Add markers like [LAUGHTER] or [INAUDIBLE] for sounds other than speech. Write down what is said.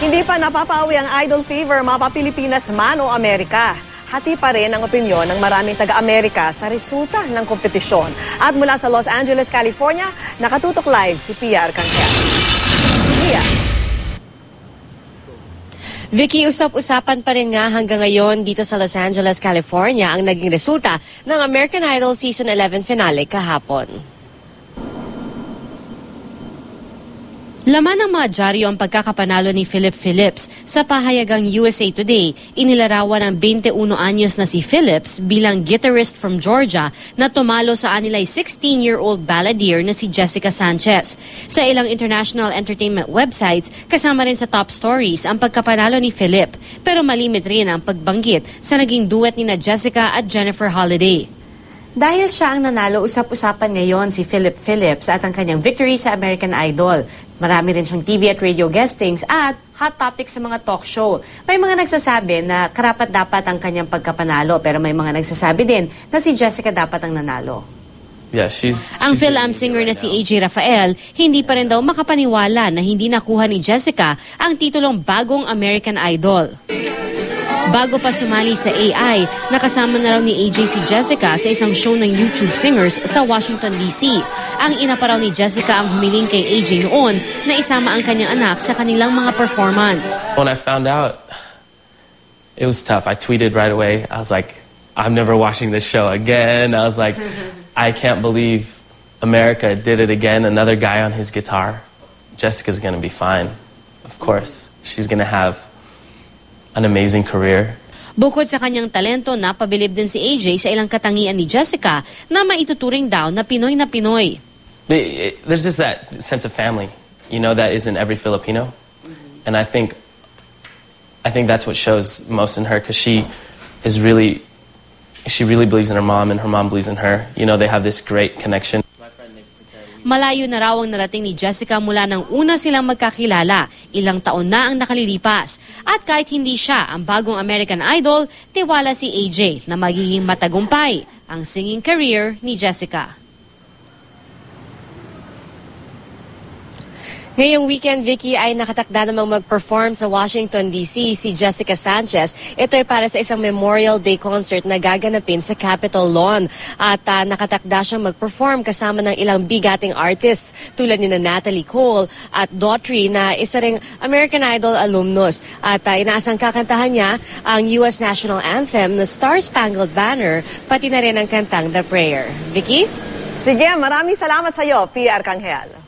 Hindi pa napapawi ang idol fever mapa Pilipinas man o Amerika. Hati pa rin ang opinyon ng maraming taga-Amerika sa resulta ng kompetisyon. At mula sa Los Angeles, California, nakatutok live si Pia Arcangel. Pia. Vicky, usap-usapan pa rin nga hanggang ngayon dito sa Los Angeles, California ang naging resulta ng American Idol Season 11 finale kahapon. Laman ng mga dyaryo ang pagkakapanalo ni Philip Phillips. Sa pahayagang USA Today, inilarawan ng 21 anyos na si Phillips bilang guitarist from Georgia na tumalo sa anilay 16-year-old balladeer na si Jessica Sanchez. Sa ilang international entertainment websites, kasama rin sa top stories ang pagkapanalo ni Philip. Pero malimit rin ang pagbanggit sa naging duet ni na Jessica at Jennifer Holiday. Dahil siya ang nanalo, usap-usapan ngayon si Philip Phillips at ang kanyang victory sa American Idol. Marami rin siyang TV at radio guestings at hot topic sa mga talk show. May mga nagsasabi na karapat dapat ang kanyang pagkapanalo pero may mga nagsasabi din na si Jessica dapat ang nanalo. Yeah, she's. Ang she's Phil-Am doing singer it na si. AJ Rafael, hindi pa rin daw makapaniwala na hindi nakuha ni Jessica ang titulong bagong American Idol. Bago pa sumali sa AI, nakasama na raw ni AJ si Jessica sa isang show ng YouTube singers sa Washington, D.C. Ang ina pa raw ni Jessica ang humiling kay AJ noon na isama ang kanyang anak sa kanilang mga performance. When I found out, it was tough. I tweeted right away. I was like, I'm never watching this show again. I was like, [LAUGHS] I can't believe America did it again. Another guy on his guitar. Jessica's going to be fine. Of course. She's going to have an amazing career. Bukod sa kanyang talento, napabilib din si AJ sa ilang katangian ni Jessica na maituturing daw na Pinoy na Pinoy. There's just that sense of family, you know, that is in every Filipino, mm-hmm. and I think, I think that's what shows most in her because she is really, she really believes in her mom, and her mom believes in her. You know, they have this great connection. Malayo na raw ang narating ni Jessica mula nang una silang magkakilala. Ilang taon na ang nakalilipas. At kahit hindi siya ang bagong American Idol, tiwala si AJ na magiging matagumpay ang singing career ni Jessica. Ngayong weekend, Vicky, ay nakatakda namang mag-perform sa Washington, D.C. si Jessica Sanchez. Ito ay para sa isang Memorial Day concert na gaganapin sa Capitol Lawn. At ah, nakatakda siyang mag-perform kasama ng ilang bigating artists tulad ni na Natalie Cole at Daughtry na isa ring American Idol alumnus. At ah, inaasang kakantahan niya ang U.S. National Anthem na Star Spangled Banner, pati na rin ang kantang The Prayer. Vicky? Sige, maraming salamat sa iyo, Pia Arcangel.